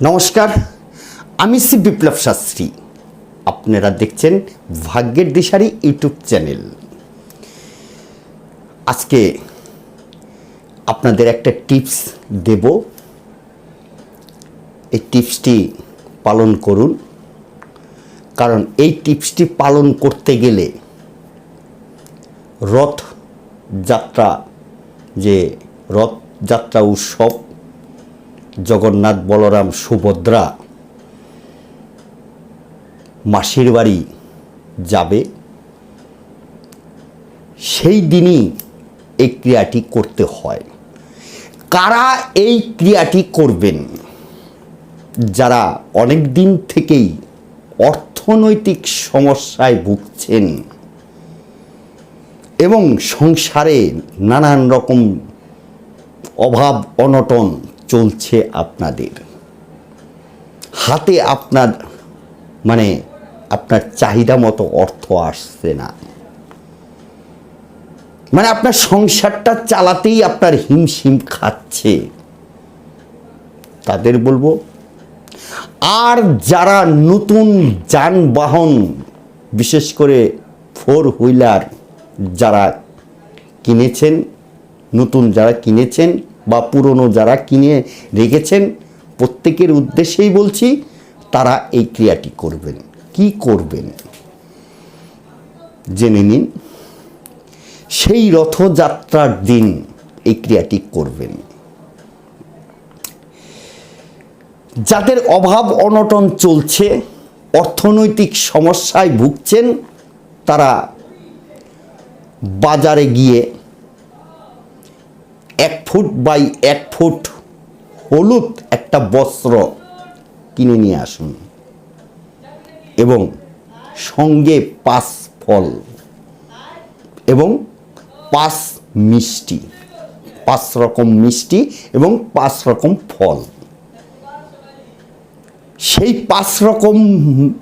নমস্কার, আমি শ্রী বিপ্লব শাস্ত্রী। আপনারা দেখছেন ভাগ্যের দিশারি ইউটিউব চ্যানেল। আজকে আপনাদের একটা টিপস দেব। এই টিপসটি পালন করুন। কারণ এই টিপসটি পালন করতে গেলে রথ যাত্রা যে রথযাত্রা উৎসব জগন্নাথ বলরাম সুভদ্রা মাসির বাড়ি যাবে। সেই দিনই এই ক্রিয়াটি করতে হয়। কারা এই ক্রিয়াটি করবেন? যারা অনেক দিন থেকেই অর্থনৈতিক সমস্যায় ভুগছেন এবং সংসারে নানান রকম অভাব, অনটন চলছে আপনাদের। হাতে আপনার মানে আপনার চাহিদা মতো অর্থ আসছে না। মানে আপনার সংসারটা চালাতেই আপনার হিমশিম খাচ্ছে। তাদের বলব, আর যারা নতুন যানবাহন, বিশেষ করে ফোর হুইলার যারা কিনেছেন, নতুন যারা কিনেছেন বা পুরনো যারা কিনে রেখেছেন, প্রত্যেকের উদ্দেশ্যেই বলছি, তারা এই ক্রিয়াটি করবেন। কি করবেন? জেনে নিন। সেই রথযাত্রার দিন এই ক্রিয়াটি করবেন। যাদের অভাব অনটন চলছে, অর্থনৈতিক সমস্যায় ভুগছেন, তারা বাজারে গিয়ে এক ফুট বাই এক ফুট হলুদ একটা বস্ত্র কিনে নিয়ে আসুন। এবং সঙ্গে পাঁচ ফল এবং পাঁচ মিষ্টি, পাঁচ রকম মিষ্টি এবং পাঁচ রকম ফল। সেই পাঁচ রকম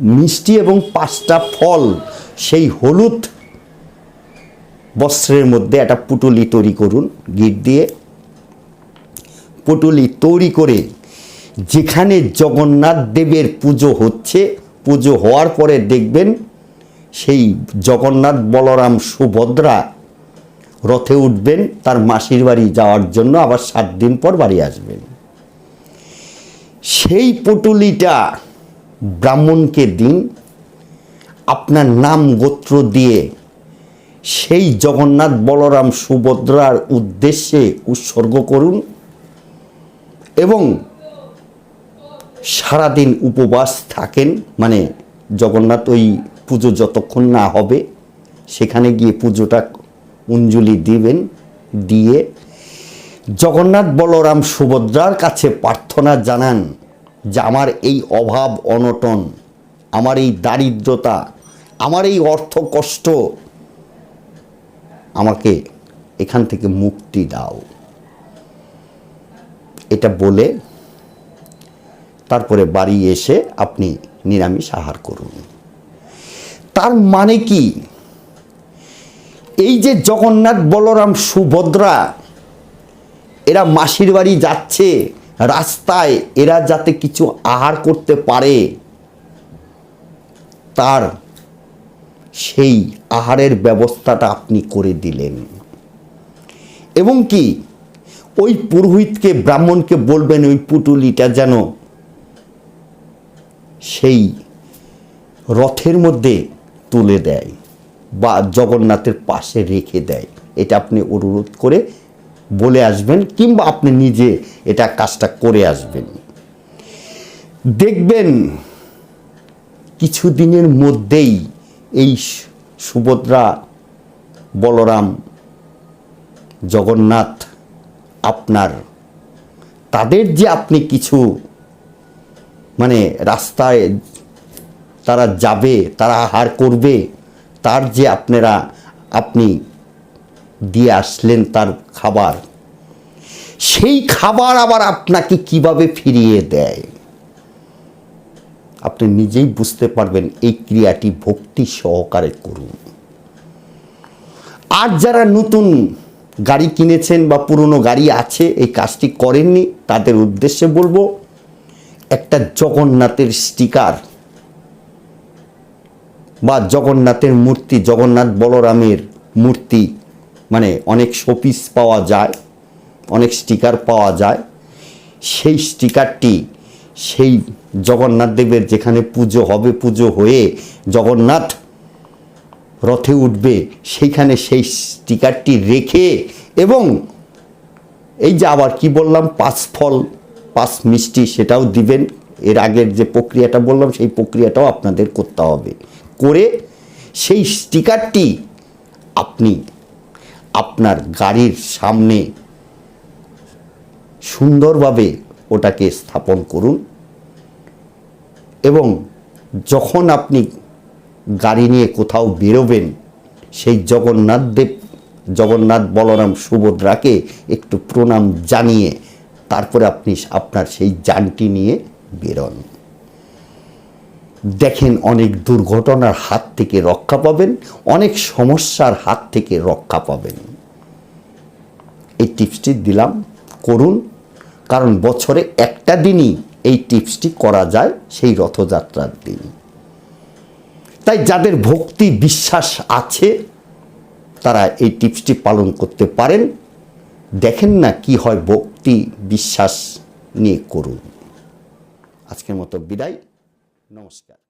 মিষ্টি এবং পাঁচটা ফল, সেই হলুদ বস্ত্রের মধ্যে একটা পুটুলি তৈরি করুন, গিট দিয়ে। পুটুলি তৈরি করে যেখানে জগন্নাথ দেবের পুজো হচ্ছে, পুজো হওয়ার পরে দেখবেন সেই জগন্নাথ বলরাম সুভদ্রা রথে উঠবেন, তার মাসির বাড়ি যাওয়ার জন্য আবার সাত দিন পর বাড়ি আসবেন। সেই পুটুলিটা ব্রাহ্মণকে দিন, আপনার নাম গোত্র দিয়ে সেই জগন্নাথ বলরাম সুভদ্রার উদ্দেশ্যে উৎসর্গ করুন এবং সারাদিন উপবাস থাকেন মানে জগন্নাথ ওই পুজো যতক্ষণ না হবে, সেখানে গিয়ে পুজোটা অঞ্জলি দিবেন, দিয়ে জগন্নাথ বলরাম সুভদ্রার কাছে প্রার্থনা জানান যে আমার এই অভাব অনটন, আমার এই দারিদ্রতা, আমার এই অর্থ কষ্ট আমাকে এখান থেকে মুক্তি দাও। এটা বলে তারপরে বাড়ি এসে আপনি নিরামিষ আহার করুন। তার মানে কি? এই যে জগন্নাথ বলরাম সুভদ্রা, এরা মাসির বাড়ি যাচ্ছে, রাস্তায় এরা যাতে কিছু আহার করতে পারে, তার সেই আহারের ব্যবস্থাটা আপনি করে দিলেন। এবং কি, ওই পুরোহিতকে, ব্রাহ্মণকে বলবেন, ওই পুটুলিটা যেন সেই রথের মধ্যে তুলে দেয় বা জগন্নাথের পাশে রেখে দেয়। এটা আপনি অনুরোধ করে বলে আসবেন, কিংবা আপনি নিজে এটা কাজটা করে আসবেন। দেখবেন, কিছুদিনের মধ্যেই এই সুভদ্রা বলরাম জগন্নাথ আপনার, তাদের যে আপনি কিছু মানে রাস্তায় তারা যাবে, তারা আহার করবে, তার যে আপনারা, আপনি দিয়ে আসলেন তার খাবার, সেই খাবার আবার আপনাকে কীভাবে ফিরিয়ে দেয়? আপনি নিজেই বুঝতে পারবেন এই ক্রিয়াটি ভক্তি সহকারে করুন। আর যারা নতুন গাড়ি কিনেছেন বা পুরনো গাড়ি আছে, এই কাজটি করেননি, তাদের উদ্দেশ্যে বলব, একটা জগন্নাথের স্টিকার বা জগন্নাথের মূর্তি, জগন্নাথ বলরামের মূর্তি মানে অনেক শোপিস পাওয়া যায়, অনেক স্টিকার পাওয়া যায়, সেই স্টিকারটি সেই জগন্নাথ দেবের যেখানে পুজো হবে, পুজো হয়ে জগন্নাথ রথে উঠবে, সেইখানে সেই স্টিকারটি রেখে এবং এই যে আবার কি বললাম, পাঁচ ফল, পাঁচ মিষ্টি সেটাও দিবেন। এর আগের যে প্রক্রিয়াটা বললাম, সেই প্রক্রিয়াটাও আপনাদের করতে হবে। করে সেই স্টিকারটি আপনি আপনার গাড়ির সামনে সুন্দরভাবে ওটাকে স্থাপন করুন। এবং যখন আপনি গাড়ি নিয়ে কোথাও বেরোবেন, সেই জগন্নাথ দেব, জগন্নাথ বলরাম সুভদ্রাকে একটু প্রণাম জানিয়ে তারপরে আপনি আপনার সেই যানটি নিয়ে বেরোন। দেখেন অনেক দুর্ঘটনার হাত থেকে রক্ষা পাবেন, অনেক সমস্যার হাত থেকে রক্ষা পাবেন। এই টিপসটি দিলাম, করুন। কারণ বছরে একটা দিনই এই টিপসটি করা যায়, সেই রথযাত্রার দিন তাই যাদের ভক্তি বিশ্বাস আছে, তারা এই টিপসটি পালন করতে পারেন। দেখেন না কি হয় ভক্তি বিশ্বাস নিয়ে করুন। আজকের মতো বিদায়। নমস্কার।